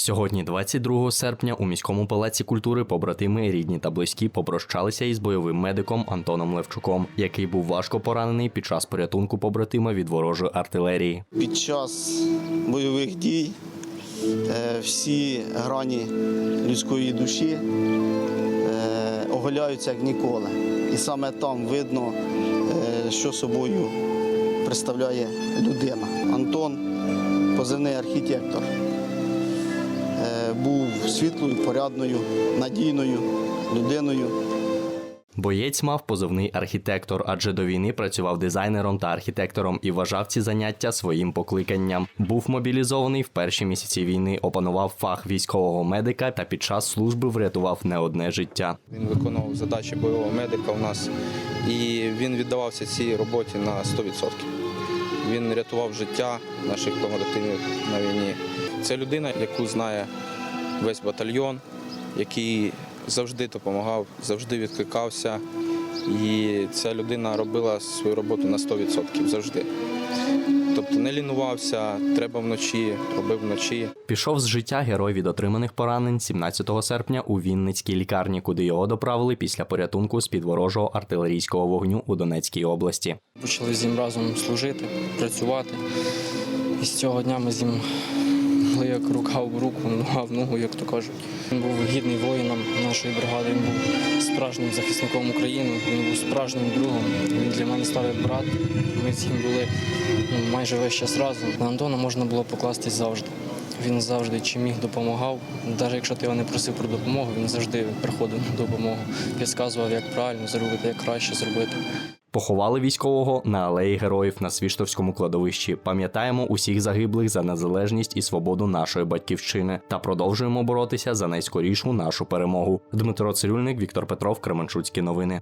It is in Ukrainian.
Сьогодні, 22 серпня, у міському палаці культури побратими, рідні та близькі попрощалися із бойовим медиком Антоном Левчуком, який був важко поранений під час порятунку побратима від ворожої артилерії. Під час бойових дій е, всі грані людської душі е, оголяються як ніколи. І саме там видно, е, що собою представляє людина. Антон, позивний архітектор, був світлою, порядною, надійною людиною. Боєць мав позивний архітектор, адже до війни працював дизайнером та архітектором і вважав ці заняття своїм покликанням. Був мобілізований в перші місяці війни, опанував фах військового медика та під час служби врятував не одне життя. Він виконував задачі бойового медика у нас, і він віддавався цій роботі на 100%. Він рятував життя наших побратимів на війні. Це людина, яку знає весь батальйон, який завжди допомагав, завжди відкликався. І ця людина робила свою роботу на 100% завжди. Тобто не лінувався, треба вночі, робив вночі. Пішов з життя герой від отриманих поранень 17 серпня у Вінницькій лікарні, куди його доправили після порятунку з під ворожого артилерійського вогню у Донецькій області. Почали з ним разом служити, працювати. І з цього дня ми з ним були як рука в руку, нога в ногу, як то кажуть. Він був гідний воїном нашої бригади, він був справжнім захисником України, він був справжнім другом. Він для мене став як брат. Ми з ним були ну, майже весь час разом. На Антона можна було покластись завжди. Він завжди чим міг допомагав. Навіть якщо ти його не просив про допомогу, він завжди приходив на допомогу, підказував, як правильно зробити, як краще зробити. Поховали військового на алеї героїв на Свіштовському кладовищі. Пам'ятаємо усіх загиблих за незалежність і свободу нашої батьківщини та продовжуємо боротися за найскорішу нашу перемогу. Дмитро Цирюльник, Віктор Петров, Кременчуцькі новини.